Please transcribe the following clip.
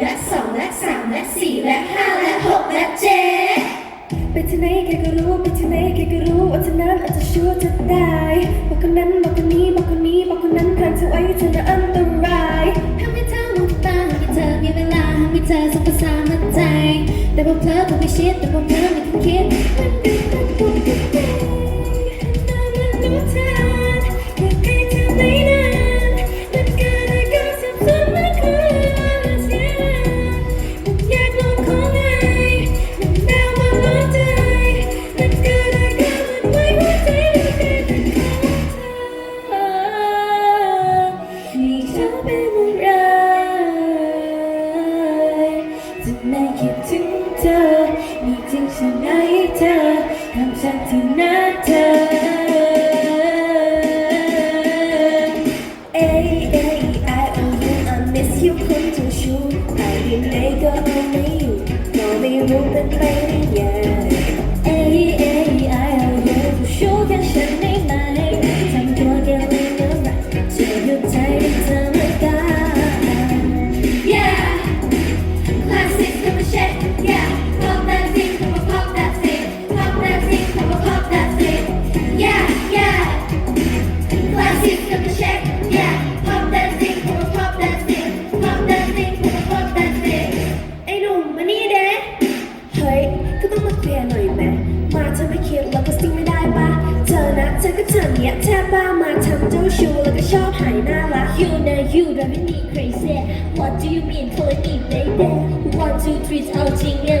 และสองและสามและสี่และห้า ก็รู้ไปที่ไหนแกก็รู้ว่าเธอนั้นอาจจะชั่วจะได้บอกคนนั้นบอกคนนี้บอกคนนี้บอกคนนั้นผ่านเธอไว้เธอน่ะอันตรายทำให้เธอมุดตาให้เธอมีเวลาให้เธอสบประสานใจ แต่พอเพลอพอไปชิดแต่พอเธอ จะไม่คิดถึงเธอ มีจริงใช่ไหมเธอทำฉันที่หน้าเธอ A A I O U I miss you คนเจ้าชู้ไปยังไงก็เอาไม่อยู่ก็ไม่รู้เป็นไปได้ยัง A A I O U ผู้ชู้แค่ฉัน หน่อยแหมมาเธอไม่คิดแล้วก็สิ่งไม่ได้ปะเธอนะเธอก็เธอเนี่ยแทบบ้ามาทำเจ้าชู้แล้วก็ชอบหายหน้าละ You know you driving me crazy What do you mean calling me baby One two three เอาจริงเนี่ย